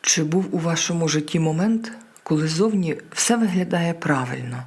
Чи був у вашому житті момент, коли зовні все виглядає правильно?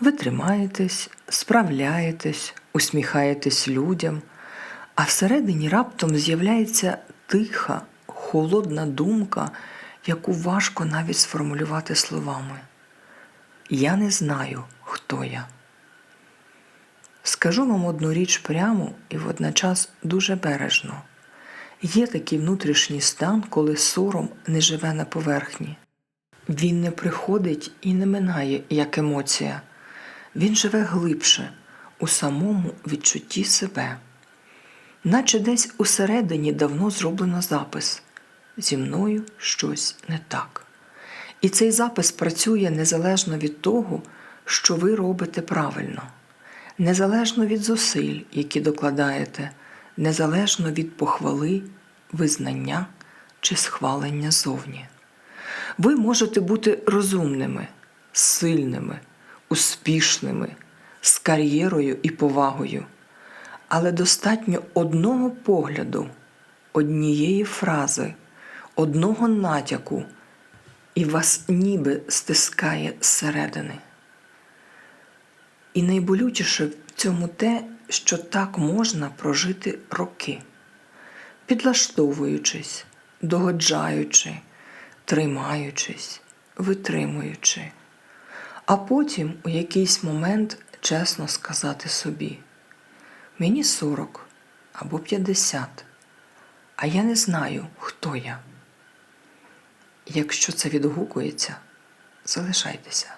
Ви тримаєтесь, справляєтесь, усміхаєтесь людям, а всередині раптом з'являється тиха, холодна думка, яку важко навіть сформулювати словами. Я не знаю, хто я. Скажу вам одну річ прямо і водночас дуже бережно. Є такий внутрішній стан, коли сором не живе на поверхні. Він не приходить і не минає як емоція. Він живе глибше, у самому відчутті себе. Наче десь усередині давно зроблено запис зі мною щось не так. І цей запис працює незалежно від того, що ви робите правильно, незалежно від зусиль, які докладаєте, незалежно від похвали, визнання чи схвалення зовні. Ви можете бути розумними, сильними, успішними, з кар'єрою і повагою, але достатньо одного погляду, однієї фрази, одного натяку, і вас ніби стискає зсередини. І найболючіше в цьому те, що так можна прожити роки, підлаштовуючись, догоджаючи, тримаючись, витримуючи, а потім у якийсь момент чесно сказати собі: мені 40 або 50, а я не знаю, хто я. Якщо це відгукується, залишайтеся.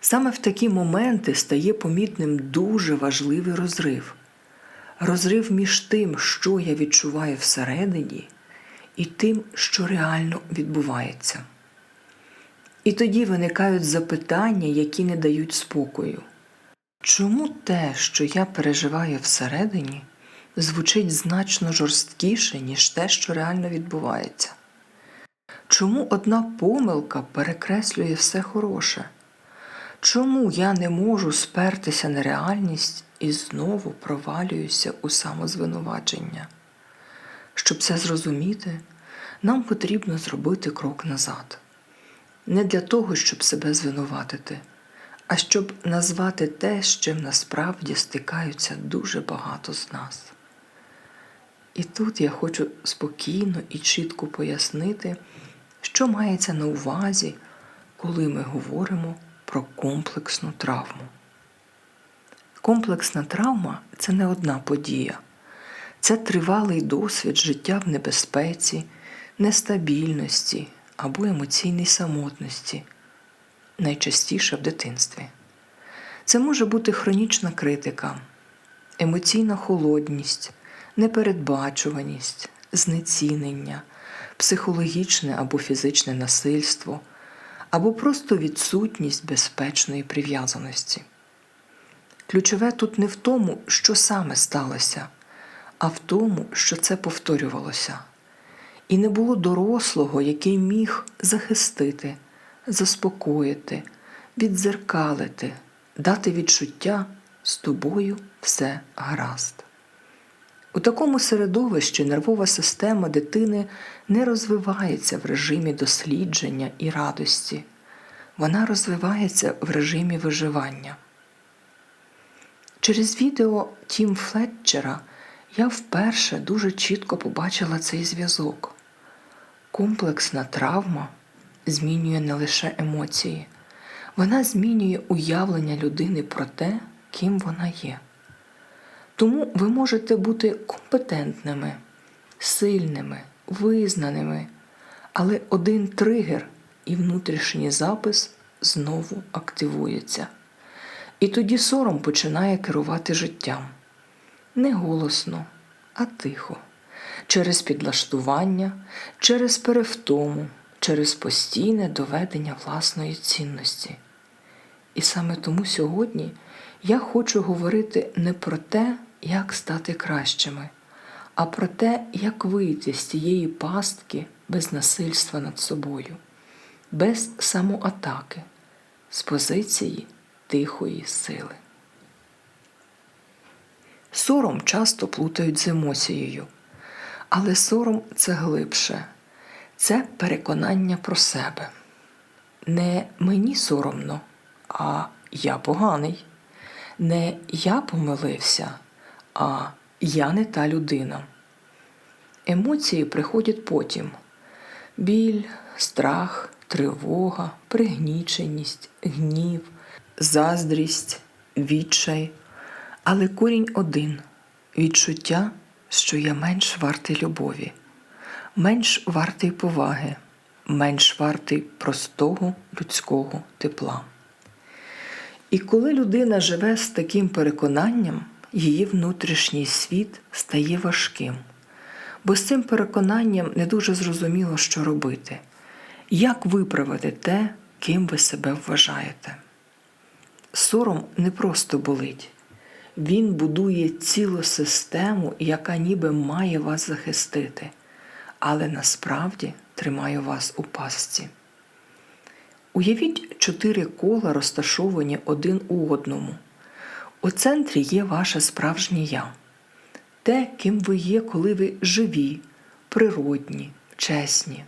Саме в такі моменти стає помітним дуже важливий розрив. Розрив між тим, що я відчуваю всередині, і тим, що реально відбувається. І тоді виникають запитання, які не дають спокою. Чому те, що я переживаю всередині, звучить значно жорсткіше, ніж те, що реально відбувається? Чому одна помилка перекреслює все хороше? Чому я не можу спертися на реальність і знову провалююся у самозвинувачення? Щоб це зрозуміти, нам потрібно зробити крок назад. Не для того, щоб себе звинуватити, а щоб назвати те, з чим насправді стикаються дуже багато з нас. І тут я хочу спокійно і чітко пояснити, що мається на увазі, коли ми говоримо про комплексну травму. Комплексна травма це не одна подія, це тривалий досвід життя в небезпеці, нестабільності або емоційній самотності, найчастіше в дитинстві. Це може бути хронічна критика, емоційна холодність, непередбачуваність, знецінення, психологічне або фізичне насильство, або просто відсутність безпечної прив'язаності. Ключове тут не в тому, що саме сталося, а в тому, що це повторювалося. І не було дорослого, який міг захистити, заспокоїти, віддзеркалити, дати відчуття з тобою все гаразд. У такому середовищі нервова система дитини не розвивається в режимі дослідження і радості, вона розвивається в режимі виживання. Через відео Тім Флетчера я вперше дуже чітко побачила цей зв'язок. Комплексна травма змінює не лише емоції, вона змінює уявлення людини про те, ким вона є. Тому ви можете бути компетентними, сильними, визнаними, але один тригер і внутрішній запис знову активується. І тоді сором починає керувати життям. Не голосно, а тихо, через підлаштування, через перевтому, через постійне доведення власної цінності. І саме тому сьогодні я хочу говорити не про те, як стати кращими, а про те, як вийти з цієї пастки без насильства над собою, без самоатаки, з позиції тихої сили. Сором часто плутають з емоцією, але сором це глибше. це переконання про себе. Не мені соромно, а я поганий. Не я помилився, а я не та людина. Емоції приходять потім: біль, страх, тривога, пригніченість, гнів, заздрість, відчай. Але корінь один відчуття, що я менш вартий любові, менш вартий поваги, менш вартий простого людського тепла. І коли людина живе з таким переконанням, її внутрішній світ стає важким, бо з цим переконанням не дуже зрозуміло, що робити, як виправити те, ким ви себе вважаєте. Сором не просто болить, він будує цілу систему, яка ніби має вас захистити, але насправді тримає вас у пастці. Уявіть чотири кола, розташовані один у одному. У центрі є ваше справжнє я, те, ким ви є, коли ви живі, природні, чесні.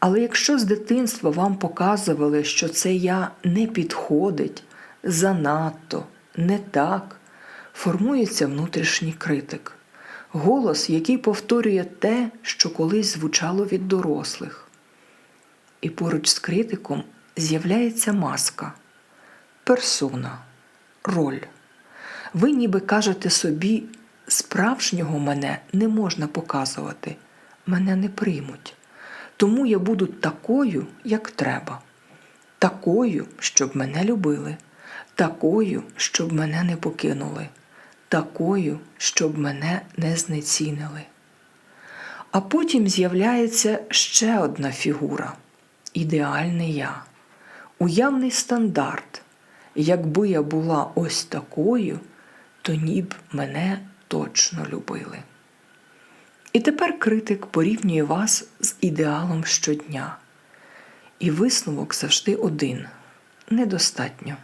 Але якщо з дитинства вам показували, що це я не підходить, занадто, не так, формується внутрішній критик, голос, який повторює те, що колись звучало від дорослих. І поруч з критиком з'являється маска, персона, роль. Ви ніби кажете собі, справжнього мене не можна показувати, мене не приймуть. Тому я буду такою, як треба, такою, щоб мене любили, такою, щоб мене не покинули, такою, щоб мене не знецінили. А потім з'являється ще одна фігура ідеальне я, уявний стандарт. Якби я була ось такою, то ніби мене точно любили. І тепер критик порівнює вас з ідеалом щодня. І висновок завжди один недостатньо.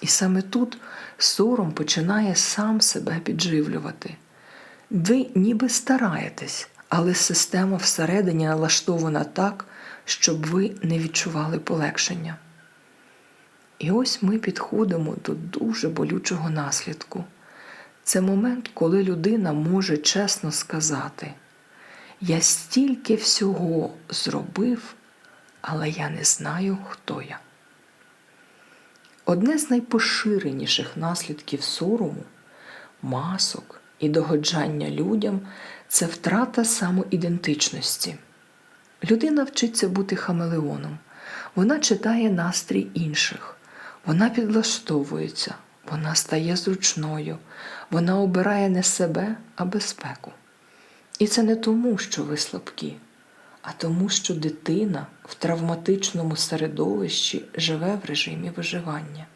І саме тут сором починає сам себе підживлювати. Ви ніби стараєтесь, але система всередині налаштована так, щоб ви не відчували полегшення. І ось ми підходимо до дуже болючого наслідку. Це момент, коли людина може чесно сказати: Я стільки всього зробив, але я не знаю, хто я. Одне з найпоширеніших наслідків сорому, масок і догоджання людям це втрата самоідентичності. Людина вчиться бути хамелеоном, вона читає настрій інших, вона підлаштовується, вона стає зручною, вона обирає не себе, а безпеку. І це не тому, що ви слабкі, а тому, що дитина в травматичному середовищі живе в режимі виживання.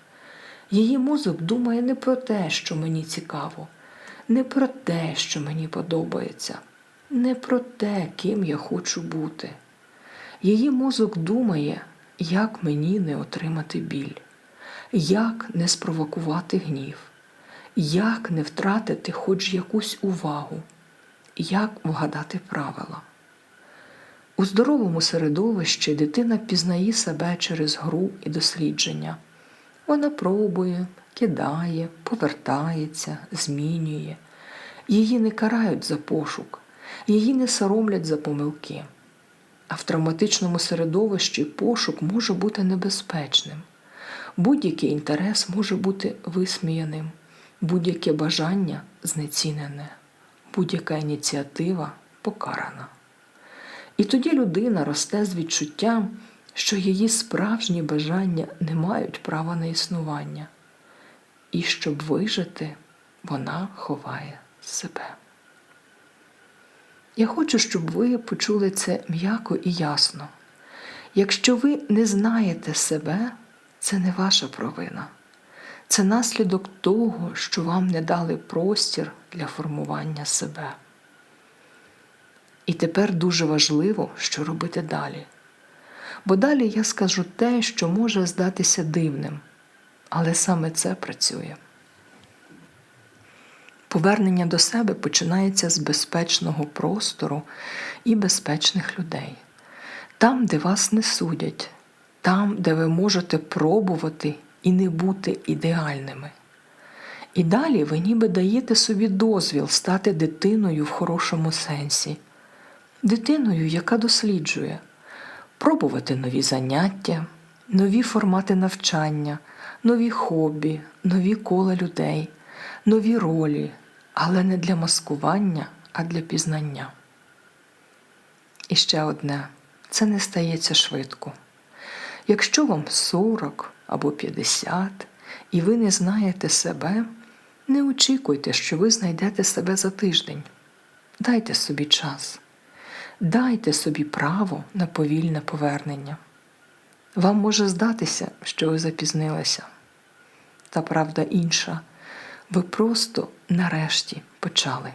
Її мозок думає не про те, що мені цікаво, не про те, що мені подобається, не про те, ким я хочу бути. Її мозок думає, як мені не отримати біль, як не спровокувати гнів, як не втратити хоч якусь увагу, як вгадати правила. У здоровому середовищі дитина пізнає себе через гру і дослідження. Вона пробує, кидає, повертається, змінює. Її не карають за пошук, її не соромлять за помилки. А в травматичному середовищі пошук може бути небезпечним. Будь-який інтерес може бути висміяним, будь-яке бажання знецінене, будь-яка ініціатива покарана. І тоді людина росте з відчуттям, що її справжні бажання не мають права на існування, і щоб вижити, вона ховає себе. Я хочу, щоб ви почули це м'яко і ясно. Якщо ви не знаєте себе, це не ваша провина. Це наслідок того, що вам не дали простір для формування себе. І тепер дуже важливо, що робити далі. Бо далі я скажу те, що може здатися дивним, але саме це працює. Повернення до себе починається з безпечного простору і безпечних людей. Там, де вас не судять, там, де ви можете пробувати і не бути ідеальними. І далі ви ніби даєте собі дозвіл стати дитиною в хорошому сенсі, дитиною, яка досліджує, пробувати нові заняття, нові формати навчання, нові хобі, нові кола людей, нові ролі, але не для маскування, а для пізнання. І ще одне це не стається швидко. Якщо вам 40 або 50, і ви не знаєте себе, не очікуйте, що ви знайдете себе за тиждень. Дайте собі час, дайте собі право на повільне повернення. Вам може здатися, що ви запізнилися. Та правда інша, ви просто нарешті почали.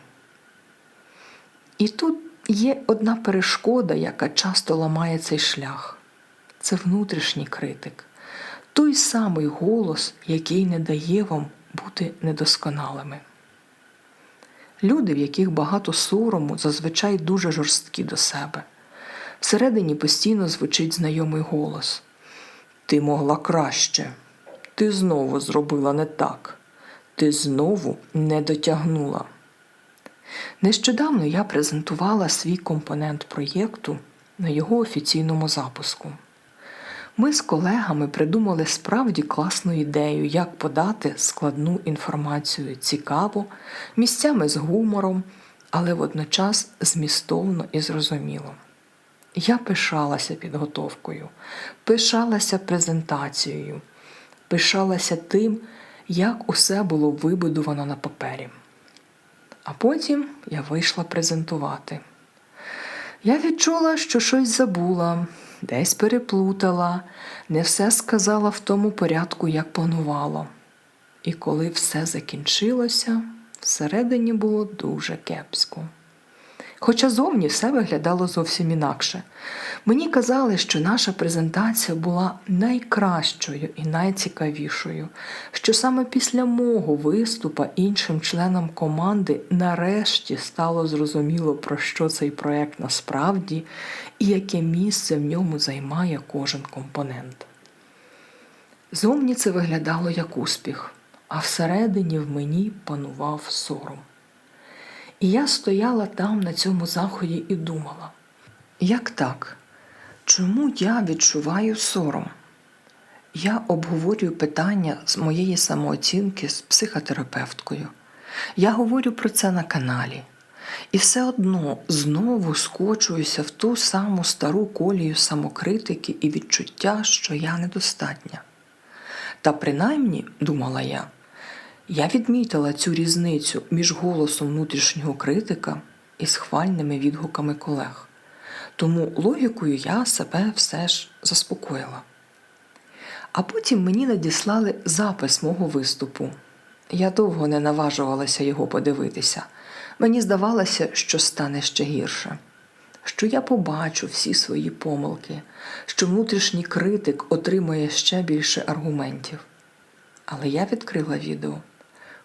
І тут є одна перешкода, яка часто ламає цей шлях це внутрішній критик, той самий голос, який не дає вам бути недосконалими. Люди, в яких багато сорому, зазвичай дуже жорсткі до себе. Всередині постійно звучить знайомий голос: Ти могла краще, ти знову зробила не так, ти знову не дотягнула. Нещодавно я презентувала свій компонент проєкту на його офіційному запуску. Ми з колегами придумали справді класну ідею, як подати складну інформацію цікаво, місцями з гумором, але водночас змістовно і зрозуміло. Я пишалася підготовкою, пишалася презентацією, пишалася тим, як усе було вибудовано на папері. А потім я вийшла презентувати. Я відчула, що щось забула, десь переплутала, не все сказала в тому порядку, як планувала. І коли все закінчилося, всередині було дуже кепсько. Хоча зовні все виглядало зовсім інакше. Мені казали, що наша презентація була найкращою і найцікавішою, що саме після мого виступа іншим членам команди нарешті стало зрозуміло, про що цей проект насправді і яке місце в ньому займає кожен компонент. Зовні це виглядало як успіх, а всередині в мені панував сором. І я стояла там на цьому заході і думала, як так? Чому я відчуваю сором? Я обговорюю питання з моєї самооцінки з психотерапевткою. Я говорю про це на каналі. І все одно знову скочуюся в ту саму стару колію самокритики і відчуття, що я недостатня. Та принаймні, думала я, я відмітила цю різницю між голосом внутрішнього критика і схвальними відгуками колег. Тому логікою я себе все ж заспокоїла. А потім мені надіслали запис мого виступу. Я довго не наважувалася його подивитися. Мені здавалося, що стане ще гірше, що я побачу всі свої помилки, що внутрішній критик отримує ще більше аргументів. Але я відкрила відео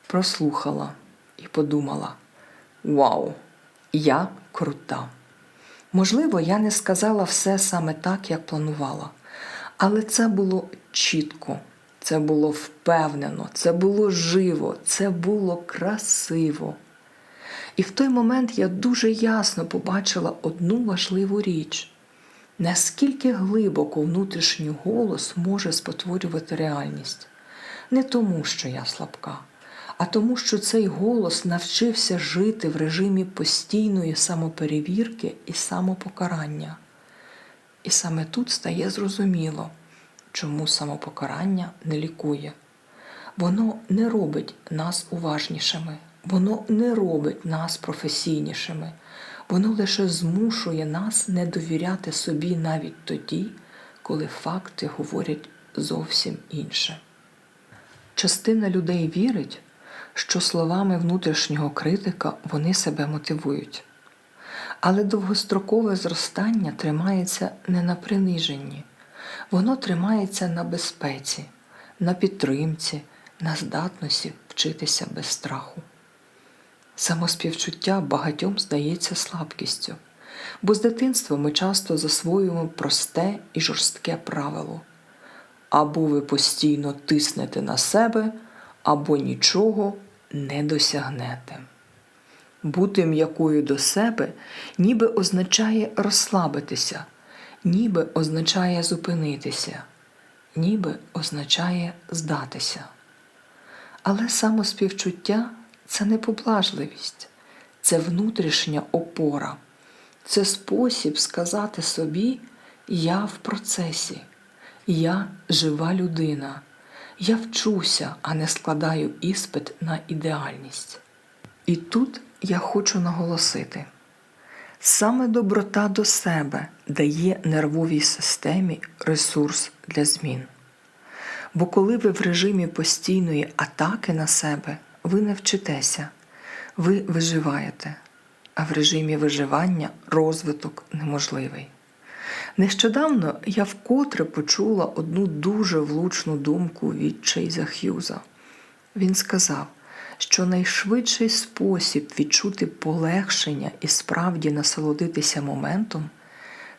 прослухала і подумала: Вау, я крута! Можливо, я не сказала все саме так, як планувала, але це було чітко, це було впевнено, це було живо, це було красиво. І в той момент я дуже ясно побачила одну важливу річ. Наскільки глибоко внутрішній голос може спотворювати реальність, не тому, що я слабка, а тому, що цей голос навчився жити в режимі постійної самоперевірки і самопокарання. І саме тут стає зрозуміло, чому самопокарання не лікує. Воно не робить нас уважнішими, воно не робить нас професійнішими, воно лише змушує нас не довіряти собі навіть тоді, коли факти говорять зовсім інше. Частина людей вірить, що словами внутрішнього критика вони себе мотивують. Але довгострокове зростання тримається не на приниженні, воно тримається на безпеці, на підтримці, на здатності вчитися без страху. Самоспівчуття багатьом здається слабкістю, бо з дитинства ми часто засвоюємо просте і жорстке правило. Або ви постійно тиснете на себе, або нічого не досягнете. Бути м'якою до себе ніби означає розслабитися, ніби означає зупинитися, ніби означає здатися. Але самоспівчуття це не поблажливість, це внутрішня опора, це спосіб сказати собі Я в процесі, я жива людина, я вчуся, а не складаю іспит на ідеальність. І тут я хочу наголосити: саме доброта до себе дає нервовій системі ресурс для змін. Бо коли ви в режимі постійної атаки на себе, ви не вчитеся, ви виживаєте, а в режимі виживання розвиток неможливий. Нещодавно я вкотре почула одну дуже влучну думку від Чейза Х'юза. Він сказав, що найшвидший спосіб відчути полегшення і справді насолодитися моментом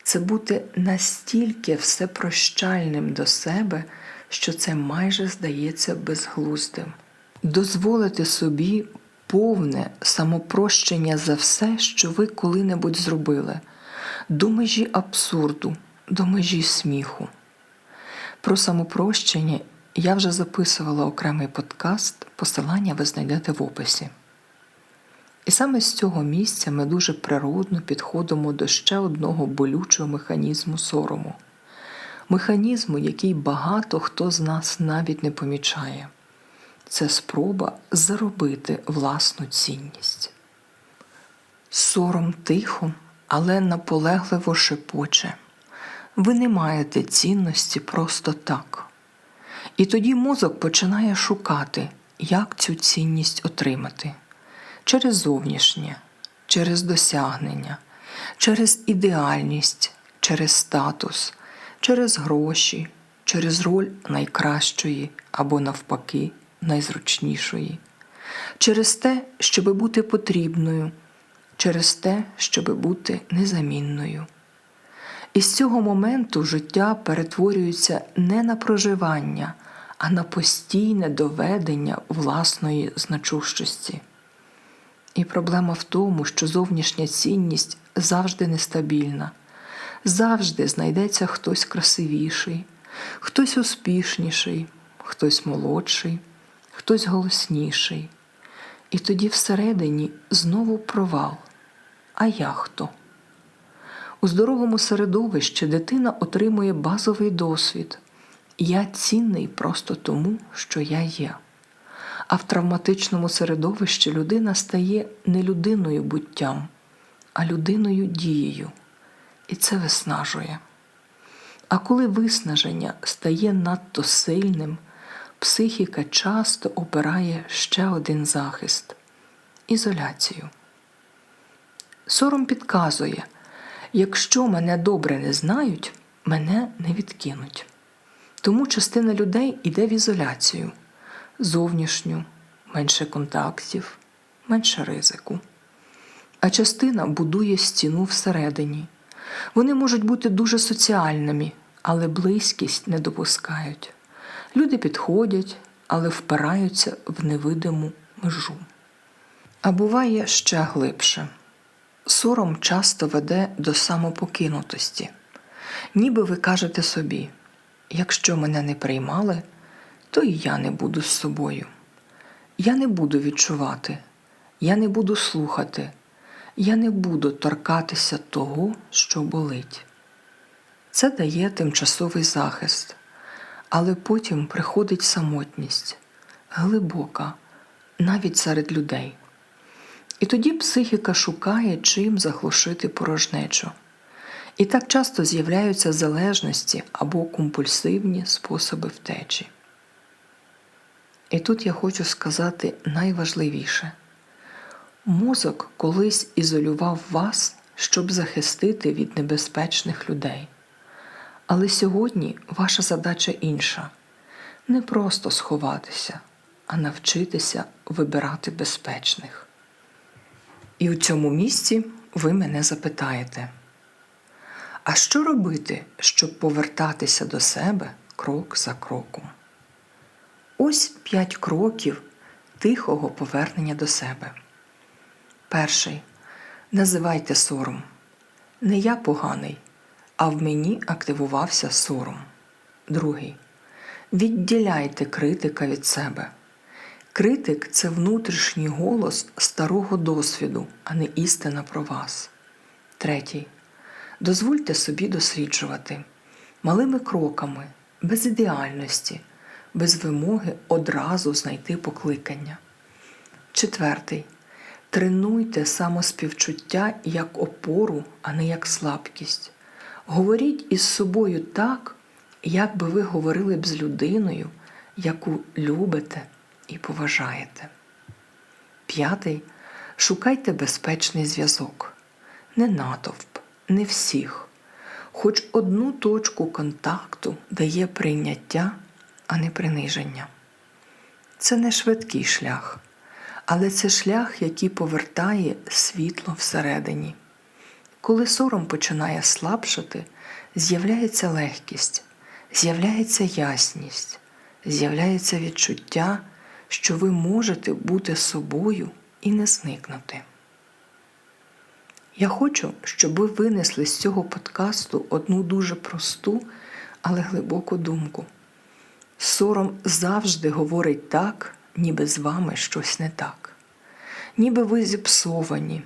це бути настільки всепрощальним до себе, що це майже здається безглуздим. Дозволити собі повне самопрощення за все, що ви коли-небудь зробили, до межі абсурду, до межі сміху. Про самопрощення я вже записувала окремий подкаст, посилання ви знайдете в описі. І саме з цього місця ми дуже природно підходимо до ще одного болючого механізму сорому, механізму, який багато хто з нас навіть не помічає. Це спроба заробити власну цінність. Сором тихо, але наполегливо шепоче. Ви не маєте цінності просто так. І тоді мозок починає шукати, як цю цінність отримати через зовнішнє, через досягнення, через ідеальність, через статус, через гроші, через роль найкращої або навпаки найзручнішої, через те, щоб бути потрібною, через те, щоб бути незамінною. І з цього моменту життя перетворюється не на проживання, а на постійне доведення власної значущості. І проблема в тому, що зовнішня цінність завжди нестабільна, завжди знайдеться хтось красивіший, хтось успішніший, хтось молодший, хтось голосніший. І тоді всередині знову провал. А я хто? У здоровому середовищі дитина отримує базовий досвід. Я цінний просто тому, що я є. А в травматичному середовищі людина стає не людиною буттям, а людиною дією. І це виснажує. А коли виснаження стає надто сильним, психіка часто обирає ще один захист ізоляцію. Сором підказує, якщо мене добре не знають, мене не відкинуть. Тому частина людей йде в ізоляцію зовнішню, менше контактів, менше ризику. А частина будує стіну всередині. Вони можуть бути дуже соціальними, але близькість не допускають. Люди підходять, але впираються в невидиму межу. А буває ще глибше. Сором часто веде до самопокинутості, ніби ви кажете собі, якщо мене не приймали, то і я не буду з собою. Я не буду відчувати, я не буду слухати, я не буду торкатися того, що болить. Це дає тимчасовий захист, але потім приходить самотність, глибока, навіть серед людей. І тоді психіка шукає, чим заглушити порожнечу. І так часто з'являються залежності або компульсивні способи втечі. І тут я хочу сказати найважливіше: мозок колись ізолював вас, щоб захистити від небезпечних людей. Але сьогодні ваша задача інша не просто сховатися, а навчитися вибирати безпечних. І у цьому місці ви мене запитаєте, а що робити, щоб повертатися до себе крок за кроком? Ось п'ять кроків тихого повернення до себе. Перший. Називайте сором. Не я поганий, а в мені активувався сором. Другий. Відділяйте критика від себе. Критик це внутрішній голос старого досвіду, а не істина про вас. Третій. Дозвольте собі досліджувати малими кроками, без ідеальності, без вимоги одразу знайти покликання. Четвертий. Тренуйте самоспівчуття як опору, а не як слабкість. Говоріть із собою так, як би ви говорили б з людиною, яку любите і поважаєте. П'ятий. Шукайте безпечний зв'язок. Не натовп, не всіх. Хоч одну точку контакту дає прийняття, а не приниження. Це не швидкий шлях, але це шлях, який повертає світло всередині. Коли сором починає слабшати, з'являється легкість, з'являється ясність, з'являється відчуття, що ви можете бути собою і не зникнути. Я хочу, щоб ви винесли з цього подкасту одну дуже просту, але глибоку думку. Сором завжди говорить так, ніби з вами щось не так, ніби ви зіпсовані,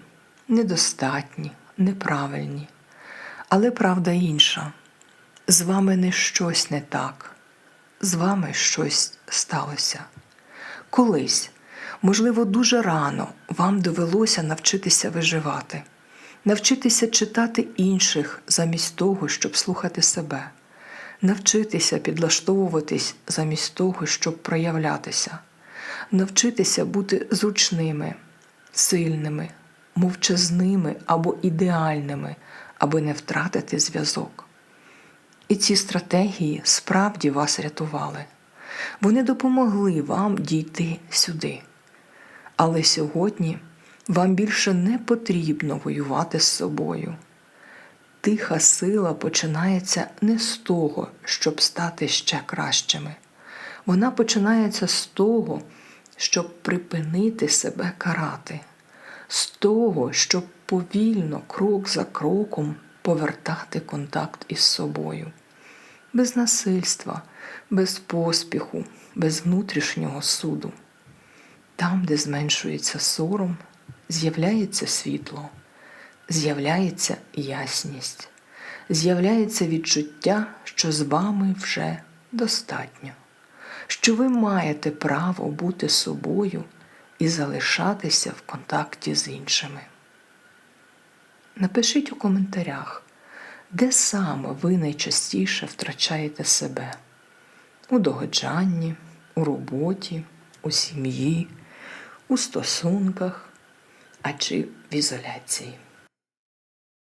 недостатні, неправильні. Але правда інша. З вами не щось не так, з вами щось сталося. Колись, можливо, дуже рано вам довелося навчитися виживати, навчитися читати інших замість того, щоб слухати себе, навчитися підлаштовуватись замість того, щоб проявлятися, навчитися бути зручними, сильними, мовчазними або ідеальними, аби не втратити зв'язок. І ці стратегії справді вас рятували. Вони допомогли вам дійти сюди. Але сьогодні вам більше не потрібно воювати з собою. Тиха сила починається не з того, щоб стати ще кращими. Вона починається з того, щоб припинити себе карати, з того, щоб повільно, крок за кроком повертати контакт із собою, без насильства, без поспіху, без внутрішнього суду. Там, де зменшується сором, з'являється світло, з'являється ясність, з'являється відчуття, що з вами вже достатньо, що ви маєте право бути собою і залишатися в контакті з іншими. Напишіть у коментарях, де саме ви найчастіше втрачаєте себе у догоджанні, у роботі, у сім'ї, у стосунках, а чи в ізоляції.